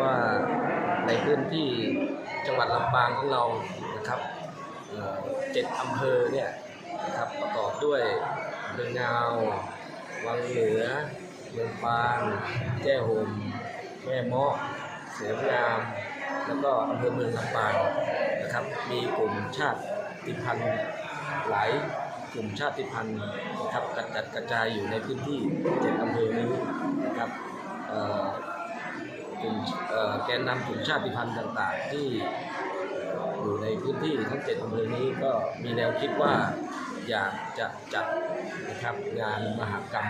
ว่าในพื้นที่จังหวัดลำปางของเรานะครับเจ็ดอำเภอเนี่ยนะครับประกอบด้วยเมืองงาววังเหนือเมืองปางแจ้ห่มแม่เมาะเสืองาม แล้วก็อำเภอเมืองลำปางนะครับ มีกลุ่มชาติพันธุ์หลายกลุ่มชาติพันธุ์นะครับกระจัดกระจายอยู่ในพื้นที่เจ็ดอำเภอนี้นะครับเอ่อ กลุ่มแกนนำกลุ่มชาติพันธุ์ต่าง ๆ ที่อยู่ในพื้นที่ทั้งเจ็ดอำเภอนี้ก็มีแนวคิดว่าอยากจะจัดนะครับงานมหกรรม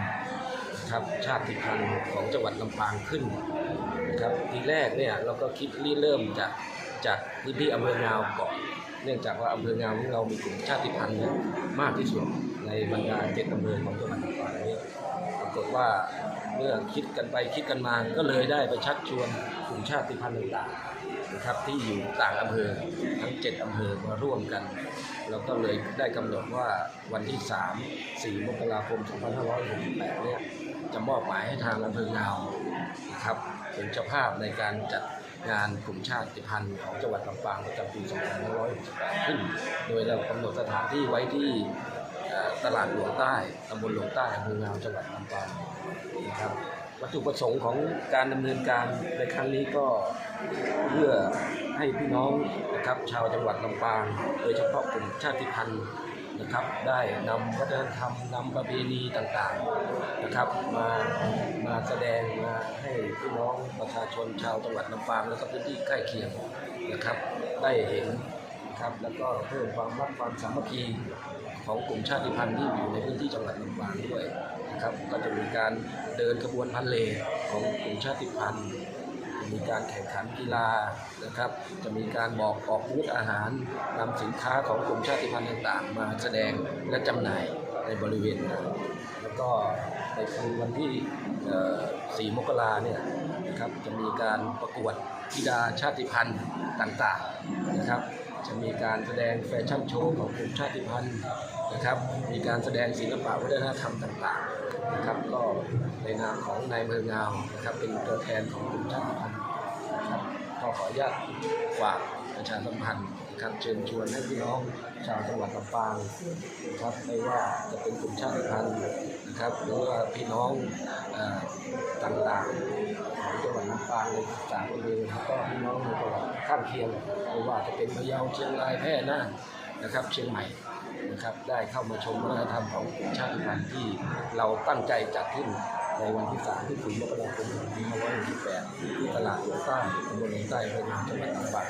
นะครับชาติพันธุ์ของจังหวัดลำปางขึ้นนะครับทีแรกเนี่ยเราก็คิดริเริ่มจากจากพื้นที่อำเภองาวก่อนเนื่องจากว่าอำเภองาวของเรามีกลุ่มชาติพันธุ์เนี่ยมากที่สุดในบรรดาเจ็ดอำเภอของจังหวัดลำปางนี้ปรากฏว่า เมื่อคิดกันไปคิดกันมาก็เลยได้ไปชักชวนกลุ่มชาติพันธุ์ต่างๆนะครับที่อยู่ต่างอำเภอทั้งเจ็ดอำเภอมาร่วมกัน เราก็เลยได้กำหนดว่าวันที่ 3 4 มกราคม 2568 เนี่ยจะมอบหมายให้ทางอำเภองาวนะครับเป็นเจ้าภาพในการจัดงานกลุ่มชาติพันธุ์ของจังหวัดลำปางประจำปี 2568 ขึ้น โดยเรากำหนดสถานที่ไว้ที่ ตลาดหลวงใต้ตำบลหลวงใต้อำเภองาวจังหวัดลำปางนะครับวัตถุประสงค์ของการดำเนินการในครั้งนี้ก็เพื่อให้พี่น้องนะครับชาวจังหวัดลำปาง โดยเฉพาะกลุ่มชาติพันธุ์นะครับ ได้นำวัฒนธรรมนำประเพณีต่างๆนะครับมามาแสดงมาให้พี่น้องประชาชนชาวจังหวัดลำปางและก็พื้นที่ใกล้เคียงนะครับ ได้เห็นนะครับแล้วก็เพิ่มความรักความสามัคคี ของกลุ่มชาติพันธุ์ที่อยู่ในพื้นที่จังหวัดลำปางด้วยนะครับก็จะมีการเดินขบวนพันเลของกลุ่มชาติพันธุ์จะมีการแข่งขันกีฬานะครับ จะมีการบอกออกบูธอาหารนำสินค้าของกลุ่มชาติพันธุ์ต่างๆ มาแสดงและจำหน่ายในบริเวณนั้นแล้วก็ในคืนวันที่เอ่อ4มกราเนี่ยนะครับจะมีการประกวดธิดาชาติพันธุ์ต่างๆ นะครับ จะมีการแสดงแฟชั่นโชว์ของกลุ่มชาติพันธุ์นะครับ มีการแสดงศิลปะวัฒนธรรมต่างๆนะครับ ก็ในนามของนายเมืองงาวนะครับ เป็นตัวแทนของกลุ่มชาติพันธุ์นะครับก็ขออนุญาตฝากประชาสัมพันธ์นะครับเชิญชวนให้พี่น้องชาวจังหวัดลำปางนะครับไม่ว่าจะเป็นกลุ่มชาติพันธุ์นะครับ หรือว่าพี่น้องอต่างๆของจังหวัดลำปางในสามอำเภอแล้วก็างเคียงไม่ว่าจะเป็นพะเยาเชียงรายแพร่น่านนะครับ เชียงใหม่นะครับได้เข้ามาชมวัฒนธรรมของกลุ่มชาติพันธุ์ที่เราตั้งใจจัดขึ้นในวันที่3ที่4มกราคม2568ที่ตลาดหลวงใต้ตำบลหลวงใต้อำเภอเมืองจังหวัดลำปาง